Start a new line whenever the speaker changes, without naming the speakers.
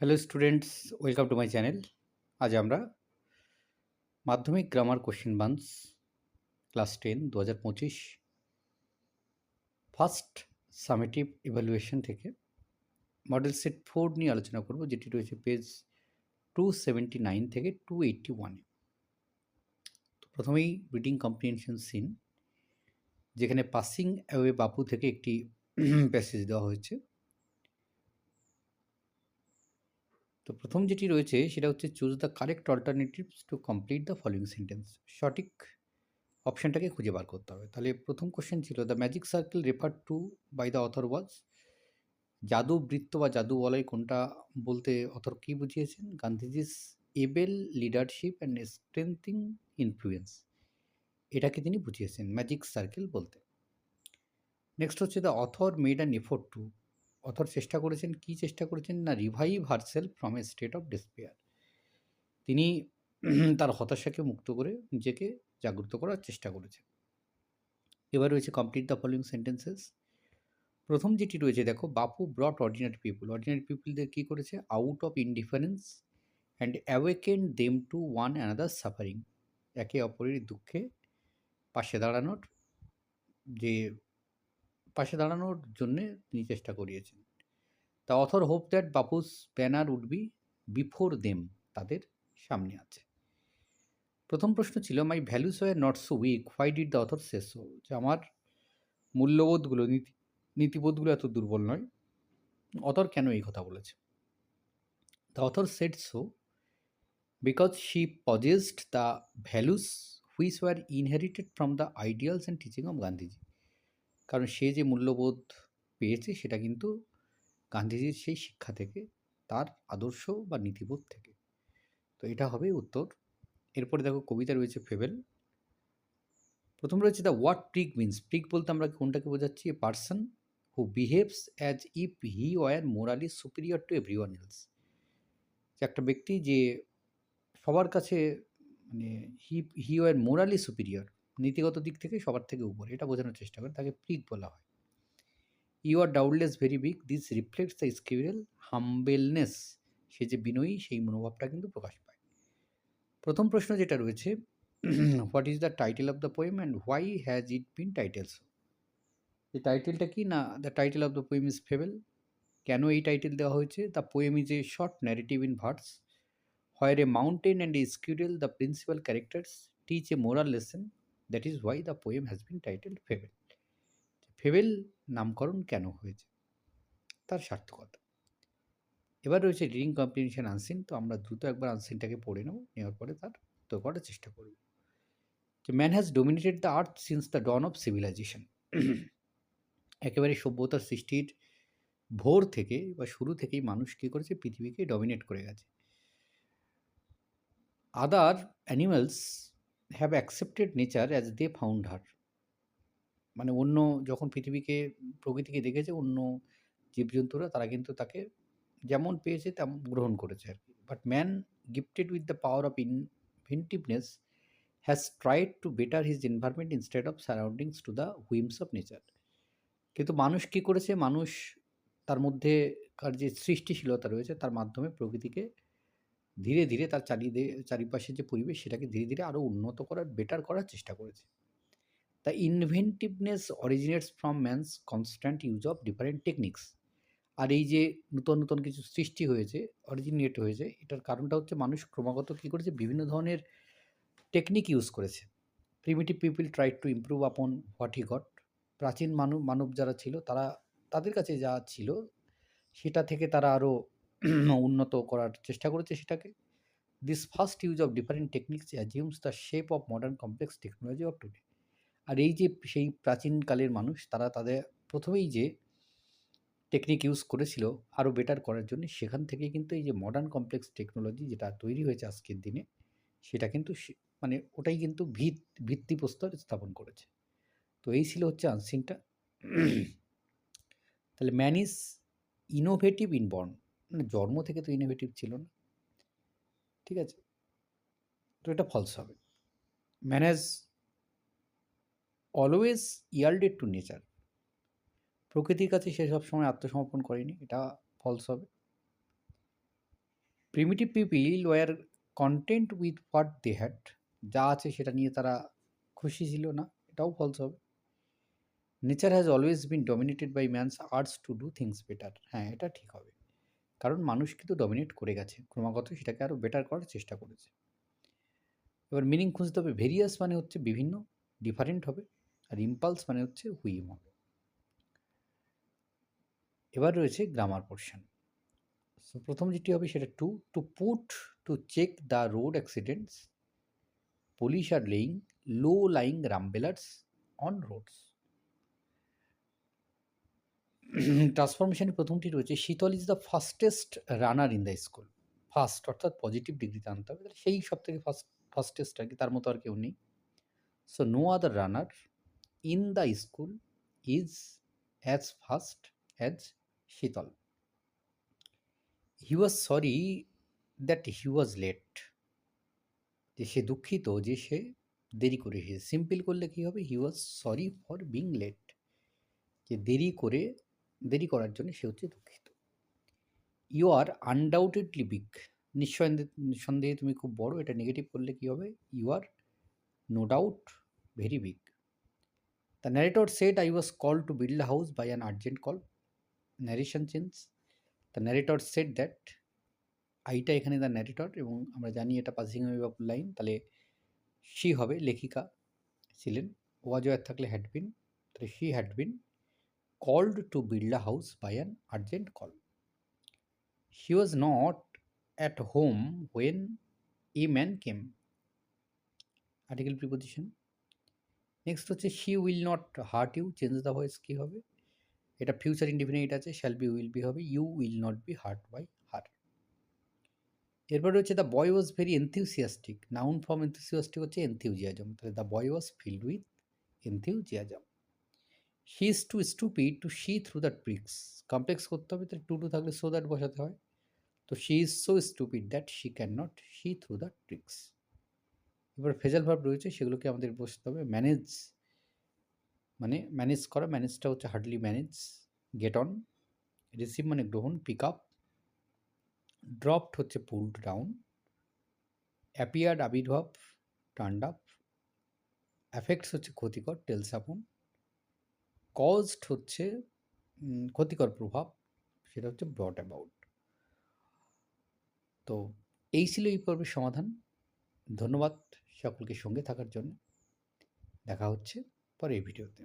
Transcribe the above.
Hello students welcome to my channel আজ আমরা মাধ্যমিক grammar question banks class ten দু হাজার পঁচিশ ফার্স্ট সামেটিভ ইভ্যালুয়েশন থেকে মডেল সেট ফোর নিয়ে আলোচনা করব, যেটি রয়েছে পেজ টু সেভেন্টি নাইন থেকে টু এইটটি ওয়ানে তো প্রথমেই রিডিং কম্প্রিহেনশন সিন যেখানে পাসিং অ্যাওয়ে বাপু থেকে একটি প্যাসেজ দেওয়া হয়েছে। তো প্রথম যেটি রয়েছে, সেটা হচ্ছে choose the correct alternatives to complete the following sentence সঠিক অপশানটাকে খুঁজে বার করতে হবে। তাহলে প্রথম কোশ্চেন ছিল the magic circle refer to by the author was জাদু বৃত্ত বা জাদু বলাই কোনটা বলতে অথর কী বুঝিয়েছেন? Gandhiji's able leadership and strengthening influence এটাকে তিনি বুঝিয়েছেন ম্যাজিক সার্কেল বলতে। নেক্সট হচ্ছে the author made an effort to author চেষ্টা করেছেন, কি চেষ্টা করেছেন? না revive herself from a state of despair তিনি তার হতাশাকে মুক্ত করে নিজেকে জাগ্রত করার চেষ্টা করেছেন। এবার রয়েছে কমপ্লিট দ্য ফলোয়িং সেন্টেন্সেস প্রথম যেটি রয়েছে, দেখো, Bapu brought ordinary people ordinary পিপুলদের কী করেছে? Out of indifference and awaken them to one another suffering একে অপরের দুঃখে পাশে দাঁড়ানোর যে পাশে দাঁড়ানোর জন্যে তিনি চেষ্টা করিয়েছেন। The author hope that Bapu's banner would be before them তাদের সামনে আছে। প্রথম প্রশ্ন ছিল, my values were not so weak, why did the author say so? যে আমার মূল্যবোধগুলো, নীতি, নীতিবোধগুলো এত দুর্বল নয়। অথর কেন এই কথা বলেছে? The author said so, because she possessed the values which were inherited from the ideals and teaching of Gandhiji. কারণ সে যে মূল্যবোধ পেয়েছে সেটা কিন্তু গান্ধীজির সেই শিক্ষা থেকে, তার আদর্শ বা নীতিবোধ থেকে। তো এটা হবে উত্তর। এরপরে দেখো কবিতা রয়েছে ফেবেল। প্রথম রয়েছে the what prig means prig বলতে আমরা কোনটাকে বোঝাচ্ছি? A person who behaves as if he were morally superior to everyone else যে একটা ব্যক্তি যে সবার কাছে মানে he he were morally superior নীতিগত দিক থেকে সবার থেকে উপরে, এটা বোঝানোর চেষ্টা করে তাকে প্রিক বলা হয়। You are doubtless very big this reflects the squirrel humbleness সে যে বিনয়ী, সেই মনোভাবটা কিন্তু প্রকাশ পায়। প্রথম প্রশ্ন যেটা রয়েছে what is the title of the poem and why has it been titles এই টাইটেলটা কি না the title of the poem is fable কেন এই টাইটেল দেওয়া হয়েছে? The poem is a short narrative in verse where a mountain and a squirrel the principal characters teach a moral lesson that is why the poem has been title fable fable নামকরণ কেন হয়েছে? তার সার্থকতা। এবার রয়েছে reading comprehension unseen তো আমরা দ্রুত একবার আনসিনটাকে পড়ে নেব, নেওয়ার পরে তার উত্তর করার চেষ্টা করব। যে man has dominated the earth since the dawn of civilisation একেবারে সভ্যতার সৃষ্টির ভোর থেকে বা শুরু থেকেই মানুষ কী করেছে? পৃথিবীকে ডমিনেট করে গেছে। Other animals have accepted nature as they found her মানে অন্য যখন পৃথিবীকে, প্রকৃতিকে দেখেছে, অন্য জীবজন্তুরা, তারা কিন্তু তাকে যেমন পেয়েছে, তেমন গ্রহণ করেছে আর কি। But man gifted with the power of inventiveness has tried to better his environment instead of surroundings to the whims of nature কিন্তু মানুষ কী করেছে? মানুষ তার মধ্যে কার যে সৃষ্টিশীলতা রয়েছে, তার মাধ্যমে প্রকৃতিকে ধীরে ধীরে তার চারিদে চারিপাশের যে পরিবেশ সেটাকে ধীরে ধীরে আরও উন্নত করার বেটার করার চেষ্টা করেছে। The inventiveness originates from man's constant use of different techniques আর এই যে নতুন নতুন কিছু সৃষ্টি হয়েছে অরিজিনেট হয়েছে, এটার কারণটা হচ্ছে মানুষ ক্রমাগত কী করেছে, বিভিন্ন ধরনের টেকনিক ইউজ করেছে। Primitive people try to improve upon what he got প্রাচীন মানব মানব যারা ছিল, তারা, তাদের কাছে যা ছিল, সেটা থেকে তারা আরও উন্নত করার চেষ্টা করেছে সেটাকে। This first use of different techniques assumes the shape of modern complex technology of today আর এই যে সেই প্রাচীনকালের মানুষ, তারা তাদের প্রথমেই যে টেকনিক ইউজ করেছিল আরও বেটার করার জন্য, সেখান থেকে কিন্তু এই যে মডার্ন কমপ্লেক্স টেকনোলজি যেটা তৈরি হয়েছে আজকের দিনে, সেটা কিন্তু মানে ওটাই কিন্তু ভিত, ভিত্তিপ্রস্তর স্থাপন করেছে। তো এই ছিল হচ্ছে আনসিনটা তাহলে ম্যান ইজ ইনোভেটিভ ইনবর্ন মানে জন্ম থেকে তো ইনোভেটিভ ছিল না। ঠিক আছে? তো এটা ফলস হবে। Man has always yielded to nature প্রকৃতির কাছে সে সব সময় আত্মসমর্পণ করেনি, এটা ফলস হবে। Primitive people were content with what they had যা আছে সেটা নিয়ে তারা খুশি ছিল না, এটাও ফলস হবে। Nature has always been dominated by man's arts to do things better হ্যাঁ এটা ঠিক হবে। কারণ মানুষ কিন্তু ডমিনেট করে গেছে। ক্রমাগত সেটাকে আরও বেটার করার চেষ্টা করেছে। এবার মিনিং খুঁজতে হবে। ভেরিয়াস মানে হচ্ছে বিভিন্ন ডিফারেন্ট হবে আর ইম্পালস মানে হচ্ছে হুইম হবে। এবার রয়েছে গ্রামার পোর্শন সো প্রথম যেটি হবে সেটা to to put to check the road accidents police R laying low lying rumblers on roads ট্রান্সফরমেশনের প্রথমটি রয়েছে Sheetal is the fastest runner in the school first অর্থাৎ পজিটিভ ডিগ্রিতে আনতে হবে। তাহলে সেই সব থেকে ফার্স্ট ফার্স্টেস্ট আর কি, তার মতো আর কেউ নেই। So no other runner in the school is as fast as Sheetal he was sorry that he was late যে সে দুঃখিত, যে সে দেরি করে এসেছে সিম্পল করলে কী হবে? He was sorry for being late যে দেরি করে দেরি করার জন্য সে হচ্ছে দুঃখিত। ইউ আর আনডাউটেডলি বিগ নিঃসন্দেহে তুমি খুব বড়, এটা নেগেটিভ করলে কী হবে? You are no doubt very big the narrator said I was call to build house by an urgent call narration change the narrator said that আইটা এখানে দ্য ন্যারেটর এবং আমরা জানি এটা পাসিং বাপুর লাইন তাহলে শি হবে লেখিকা। ছিলেন। ওয়াজ ওয়ার থাকলে হ্যাড বিন তাহলে she had to build a house by an urgent call she was not at home when a man came article preposition next হচ্ছে she will not hurt you change the voice কী হবে? এটা future indefinite আছে shall be will be হবে। You will not be hurt by her এরপর হচ্ছে the boy was very enthusiastic noun form enthusiastic হচ্ছে enthusiasm তাহলে the boy was filled with enthusiasm she is too stupid to she through that bricks complex করতে হবে, তাহলে too to থাকলে so that বসাতে হয়। তো she is so stupid that she can not she through that tricks এবার phrasal verb রয়েছে, সেগুলোকে আমাদের বসতে হবে। ম্যানেজ মানে ম্যানেজ করা ম্যানেজটা হচ্ছে hardly manage get on receive মানে গ্রহণ পিক আপ ড্রপড হচ্ছে পুলড ডাউন অ্যাপিয়ার্ড আবির্ভাব টার্ন্ড আপ অ্যাফেক্টস হচ্ছে ক্ষতিকর টেলস আপন কজড হচ্ছে ক্ষতিকর প্রভাব, সেটা হচ্ছে ব্রট অ্যাবাউট তো এই ছিল এই পর্বের সমাধান। ধন্যবাদ সকলকে সঙ্গে থাকার জন্য। দেখা হচ্ছে পরের ভিডিওতে।